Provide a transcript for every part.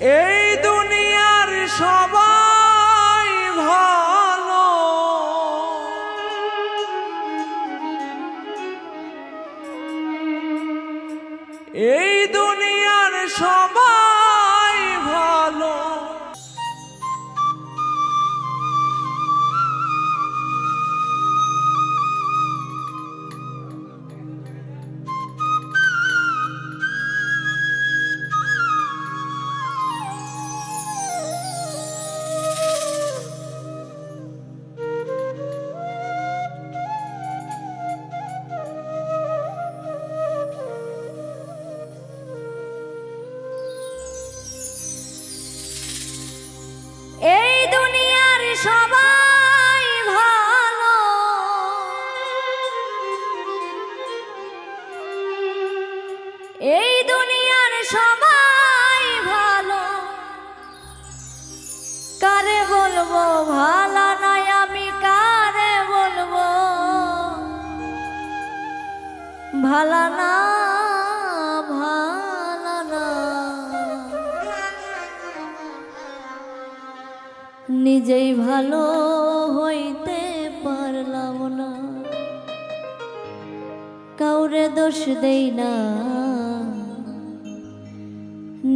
এই সবাই ভালো। কারে বলব ভালো নয়, আমি কারে বলব? ভালো না ভালো না। নিজেই ভালো হইতে পারলাম না। কাউরে দোষ দেই না।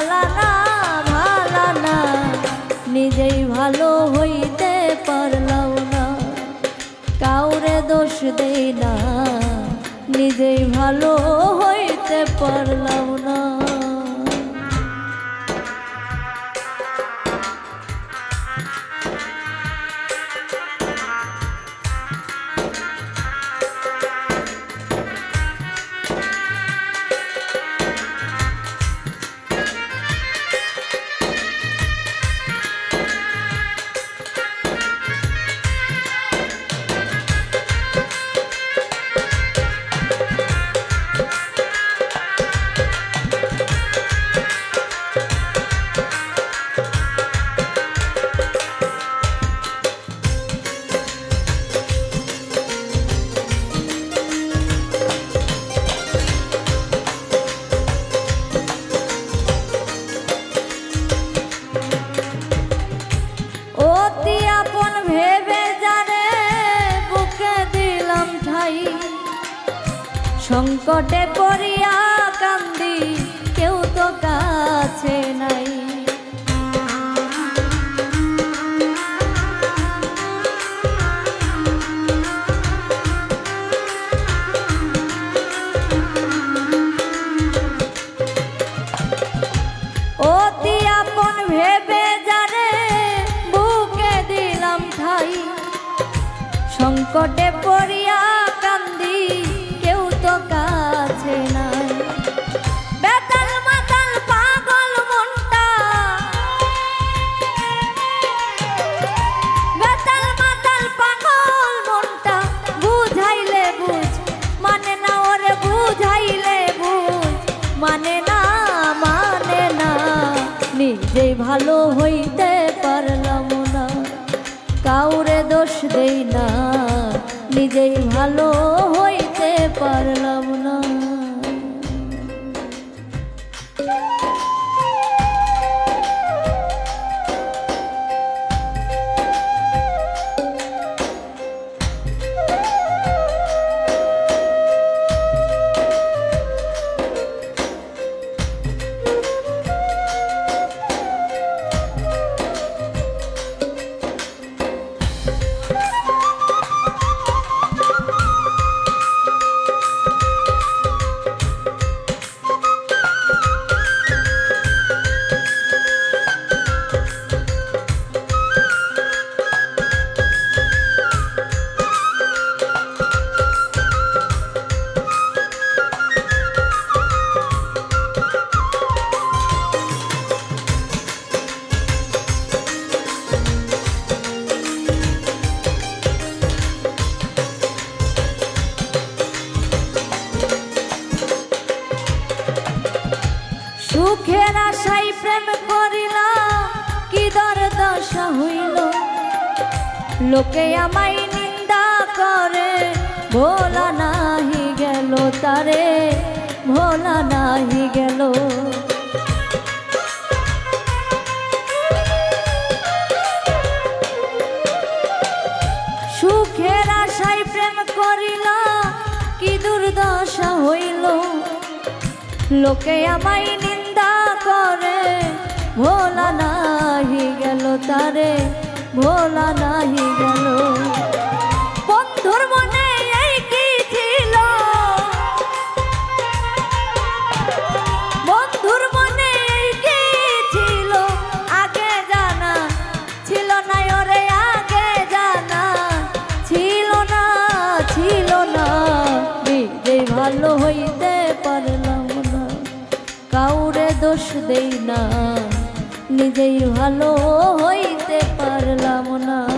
ভালো না ভালা না নিজেই ভালো হইতে পারলাম না। কাউরে দোষ দেই না, নিজেই ভালো হইতে পারলাম সংকটে পড়িয়া কান্দি কেউ তো কাছে নাই। সংকটে পড়িয়া ভালো সুখের আশাই প্রেম করিলাম কি দর দশা হইল? লোকে আমায় নিন্দা করে, ভোলা নাহি গেল তারে, ভোলা নাহি গেল। সুখের আশায় প্রেম করিল, কি দুর্দশা হইল? লোকে আমায় করে ভোলা নাহি গেল তারে, ভোলা নাহি গেল। মনে মনে ছিল? আগে জানা ছিল না আগে জানা ছিল না ছিল না। ভালো হইতে কাউরে দোষ দেই না। নিজেই ভালো হইতে পারলাম না।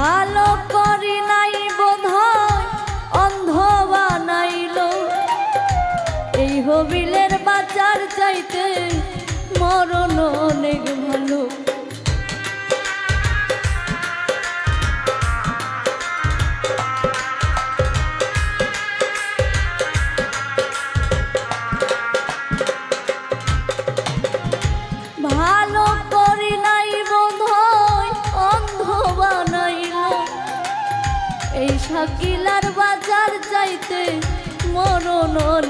ভালো করি নাই বোধ অন্ধ বানাইল। এই হবিলের বাজার চাইতে মরণ অনেক ভালো। মরণ অনেক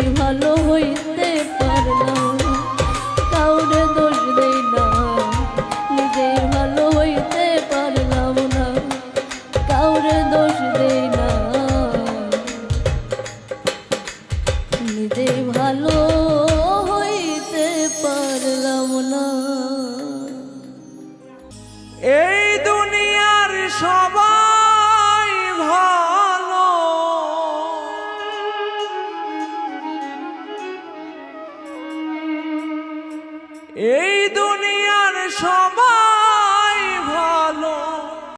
নিজেই ভালো হইতে পারলাম কাউরে দোষ দেই না। নিজেই ভালো হইতে পারলাম না। কাউরে দোষ দেই না। নিজে ভালো হইতে পারলাম না। এই